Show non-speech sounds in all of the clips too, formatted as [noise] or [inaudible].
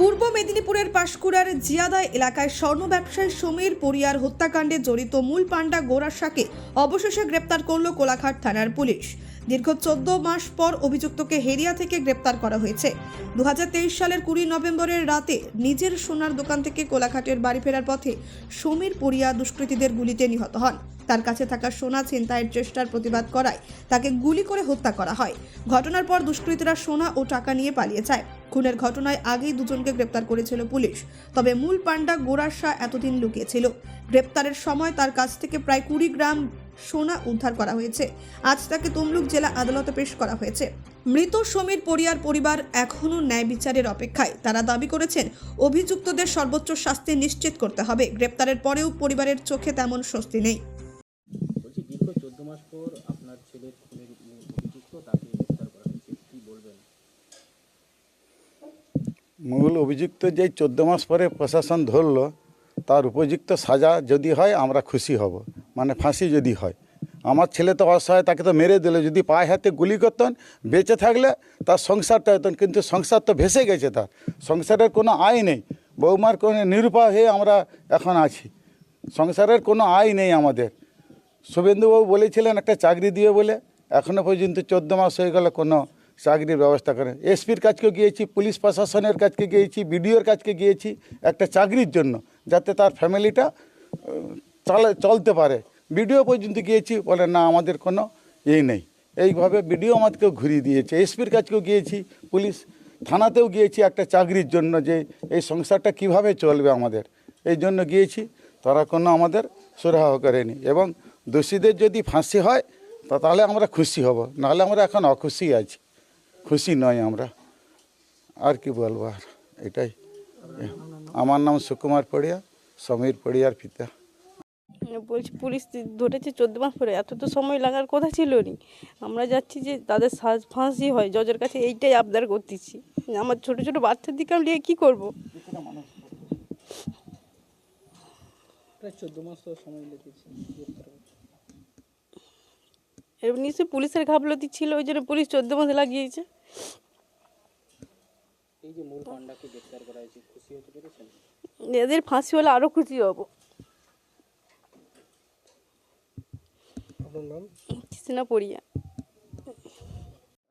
পূর্ব মেদিনীপুরের পাশকুড়ার জিয়াদা এলাকায় স্বর্ণ ব্যবসায়ী সমীর পরিয়ার হত্যাকাণ্ডে জড়িত মূল পাণ্ডা গোরাশাকে অবশেষে গ্রেপ্তার করল কোলাঘাট থানার পুলিশ। দীর্ঘ চোদ্দ মাস পর অভিযুক্তকে হেরিয়া থেকে গ্রেপ্তার করা হয়েছে। দু হাজার তেইশ সালের কুড়ি নভেম্বরের রাতে নিজের সোনার দোকান থেকে কোলাঘাটের বাড়ি ফেরার পথে সমীর পরিয়া দুষ্কৃতীদের গুলিতে নিহত হন। তার কাছে থাকা সোনা ছিনতাইয়ের চেষ্টার প্রতিবাদ করায় তাকে গুলি করে হত্যা করা হয়। ঘটনার পর দুষ্কৃতীরা সোনা ও টাকা নিয়ে পালিয়ে যায়। খুনের ঘটনায় আগেই দুজনকে গ্রেপ্তার করেছিল পুলিশ। তবে মূল পাণ্ডা গোড়ার শাহ এতদিন লুকিয়েছিল। গ্রেপ্তারের সময় তার কাছ থেকে প্রায় কুড়ি গ্রাম সোনা উদ্ধার করা হয়েছে। আজ তাকে তমলুক জেলা আদালতে পেশ করা হয়েছে। মৃত সমীর পরিয়ার পরিবার এখনও ন্যায় বিচারের অপেক্ষায়। তারা দাবি করেছেন, অভিযুক্তদের সর্বোচ্চ শাস্তি নিশ্চিত করতে হবে। গ্রেপ্তারের পরেও পরিবারের চোখে তেমন স্বস্তি নেই। মাস পর আপনার ছেলের খুনের অভিযুক্ত তাকে গ্রেফতার করা হয়েছে কি বলবেন মূল অভিযুক্ত যে চোদ্দ মাস পরে প্রশাসন ধরলো, তার উপযুক্ত সাজা যদি হয়, আমরা খুশি হব। মানে ফাঁসি যদি হয়। আমার ছেলে তো অসহায়, তাকে তো মেরে দিল। যদি পায়ে হাতে গুলি করতেন, বেঁচে থাকলে তার সংসারটা হতেন কিন্তু সংসার তো ভেসে গেছে তার। সংসারের কোনো আয় নেই। বৌমার কোনো নিরুপায় হয়ে আমরা এখন আছি। সংসারের কোনো আয় নেই আমাদের। শুভেন্দুবাবু বলেছিলেন, একটা চাকরি দিয়ে বলে। এখনও পর্যন্ত চোদ্দ মাস হয়ে গেল, কোনো চাকরির ব্যবস্থা করে এসপির কাছকে গিয়েছি, পুলিশ প্রশাসনের কাছকে গিয়েছি, বিডিওর কাছকে গিয়েছি একটা চাকরির জন্য, যাতে তার ফ্যামিলিটা চালা, চলতে পারে। বিডিও পর্যন্ত গিয়েছি, বলে না, আমাদের কোনো ইয়ে নেই। এইভাবে বিডিও আমাদেরকেও ঘুরিয়ে দিয়েছে। এসপির কাছেও গিয়েছি, পুলিশ থানাতেও গিয়েছি একটা চাকরির জন্য যে এই সংসারটা কীভাবে চলবে আমাদের। এই জন্য গিয়েছি, তারা কোনো আমাদের সুরাহ করেনি। এবং দোষীদের যদি ফাঁসি হয়, তা তাহলে আমরা খুশি হব, নাহলে আমরা এখন অখুশি আছি। খুশি নয় আমরা। আর কি বলব আর এটাই। আমার নাম সুকুমার পড়িয়া সমীর পড়িয়ার পিতা। বলছি পুলিশ ধরেছে চোদ্দ মাস পরে এত তো সময় লাগার কথা ছিল নি। আমরা যাচ্ছি যে তাদের সাজ- ফাঁসি হয় জজের কাছে এইটাই আবদার করতেছি। আমার ছোট ছোট বাচ্চার দিকে আমি নিয়ে কী করব? প্রায় চোদ্দ মাস তো সময় লেগেছে। করতে। নিশ্চয়ই পুলিশের ঘাপলতি ছিল ওই জন্য পুলিশ চোদ্দ মাস লাগিয়েছে। এই যে মূল পান্ডাকে গ্রেফতার করা হয়েছে খুশি হতে পেরেছেন? এদের ফাঁসি হলে আরও খুশি হব। কৃষ্ণা পড়িয়া।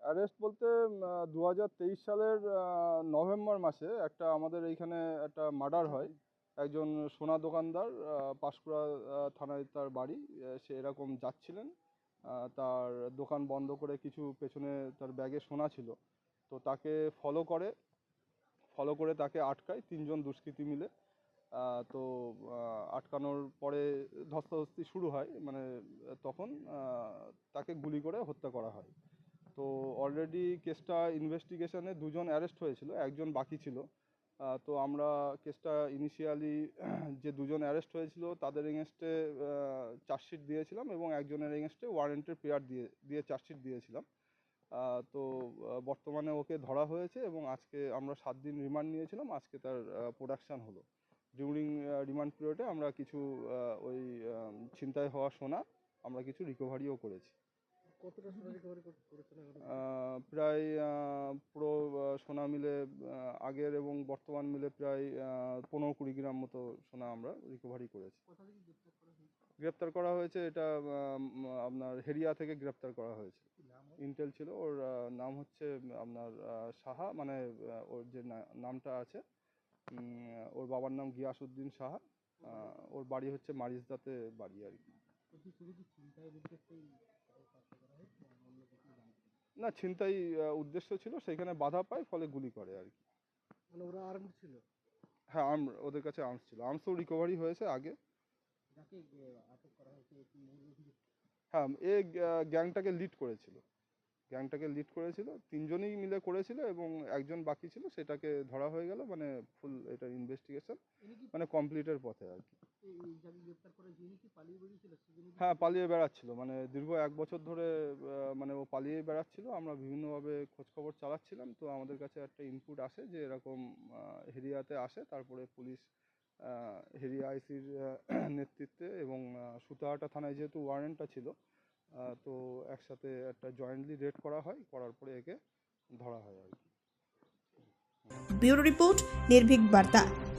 অ্যারেস্ট বলতে দু হাজার তেইশ সালের নভেম্বর মাসে একটা আমাদের এইখানে একটা মার্ডার হয়। একজন সোনা দোকানদার পাঁশকুড়া থানায় তার বাড়ি সে এরকম যাচ্ছিলেন। তার দোকান বন্ধ করে কিছু পেছনে তার ব্যাগে সোনা ছিল। তো তাকে ফলো করে ফলো করে তাকে আটকায়, তিনজন দুষ্কৃতী মিলে। তো আটকানোর পরে ধস্তাধস্তি শুরু হয়। মানে তখন তাকে গুলি করে হত্যা করা হয়। তো অলরেডি কেসটা ইনভেস্টিগেশনে দুজন অ্যারেস্ট হয়েছিল, একজন বাকি ছিল। তো আমরা কেসটা ইনিশিয়ালি [clears throat] যে দুজন অ্যারেস্ট হয়েছিল, তাদের এগেনস্টে চার্জশিট দিয়েছিলাম এবং একজনের এগেনস্টে ওয়ারেন্টের পেয়ার দিয়ে দিয়ে চার্জশিট দিয়েছিলাম। তো বর্তমানে ওকে ধরা হয়েছে এবং আজকে আমরা সাত দিন রিমান্ড নিয়েছিলাম, আজকে তার প্রোডাকশান হলো। ডিউরিং রিমান্ড পিরিয়ডে আমরা কিছু ওই ছিনতাই হওয়া সোনা আমরা কিছু রিকভারিও করেছি। প্রায় পুরো সোনা মিলে আগের এবং বর্তমান মিলে প্রায় পনেরো কুড়ি গ্রাম মতো সোনা আমরা রিকভারি করেছি। গ্রেপ্তার করা হয়েছে? এটা আপনার হেরিয়া থেকে গ্রেপ্তার করা হয়েছে। ইন্টেল ছিল ওর নাম হচ্ছে আপনার সাহা মানে ওর যে নামটা আছে ওর বাবার নাম গিয়াসউদ্দিন সাহা ওর বাড়ি হচ্ছে মারিজদাতে বাড়ি আর কি। না ছিনতাই উদ্দেশ্য ছিল সেখানে বাধা পায় ফলে গুলি করে আর কি। মানে ওরা আর্ম ছিল? হ্যাঁ আর্ম ওদের কাছে আর্মস ছিল। আর্মসও রিকভারি হয়েছে আগে। হ্যাঁ এ গ্যাংটাকে লিড করেছিল। গ্যাংটাকে লিড করেছিল তিনজনই মিলে করেছিল এবং একজন বাকি ছিল সেটাকে ধরা হয়ে গেল মানে ফুল এটা ইনভেস্টিগেশন মানে কমপ্লিটের পথে আর কি। হ্যাঁ পালিয়ে বেড়াচ্ছিল মানে দীর্ঘ এক বছর ধরে মানে ও পালিয়ে বেড়াচ্ছিল আমরা বিভিন্নভাবে খোঁজখবর চালাচ্ছিলাম তো আমাদের কাছে একটা ইনপুট আসে যে এরকম হেরিয়াতে আসে তারপরে পুলিশ হেরিয়া আইসির নেতৃত্বে এবং সুতাহাটা থানায় যেহেতু ওয়ারেন্টটা ছিল তো একসাথে একটা জয়েন্টলি রেড করা হয়, করার পরে একে ধরা হয় আর কি। ব্যুরো রিপোর্ট, নির্ভীক বার্তা।